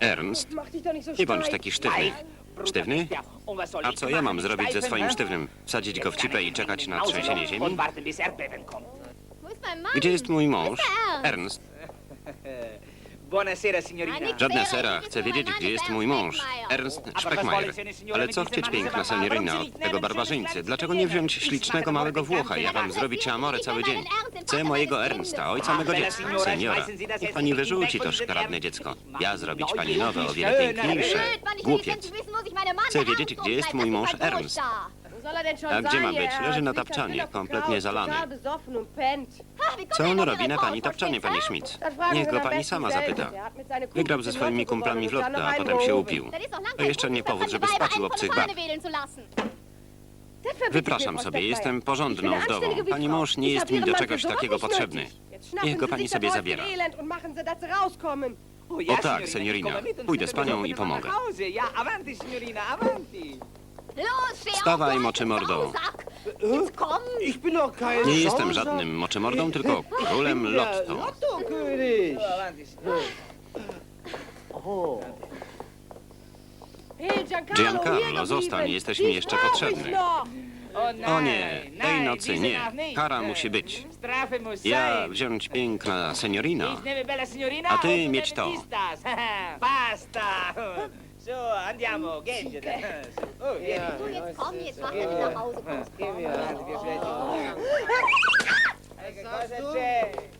Ernst, nie bądź taki sztywny. Sztywny? A co ja mam zrobić ze swoim sztywnym? Wsadzić go w cipę i czekać na trzęsienie ziemi? Gdzie jest mój mąż? Ernst, Buonasera, signorina. żadna sera. Chcę wiedzieć, gdzie jest mój mąż. Ernst Speckmeier. Ale co chcieć, piękna seniorina, od tego barbarzyńcy? Dlaczego nie wziąć ślicznego małego Włocha? Ja wam zrobić amore cały dzień. Chcę mojego Ernsta, ojca mego dziecka. Seniora, niech pani wyrzuci to szkaradne dziecko. Ja zrobić pani nowe, o wiele piękniejsze. Głupiec. Chcę wiedzieć, gdzie jest mój mąż Ernst. A gdzie ma być? Leży na tapczanie, kompletnie zalany. Co on robi na pani tapczanie, pani Schmidt? Niech go pani sama zapyta. Wygrał ze im swoimi kumplami w lotto, a potem się upił. To jeszcze nie powód, żeby spać u obcych bab. Wypraszam sobie, jestem porządną wdową. Pani mąż nie jest mi do czegoś takiego potrzebny. Niech go pani sobie zabiera. O tak, seniorina. Pójdę z panią i pomogę. Ja, avanti, signorina, avanti. Wstawaj, moczy mordo. Ich bin doch kein Nie jestem żadnym moczymordą, tylko królem lotto. Giancarlo, zostań, jesteś mi jeszcze potrzebny. O, nie, tej nocy nie. Kara musi być. Ja wziąć piękna seniorina, A ty mieć to. Basta. So, andiamo, ja. Du, jetzt komm, jetzt mach damit nach Hause. Komm, komm. Geh mir. Geh mir.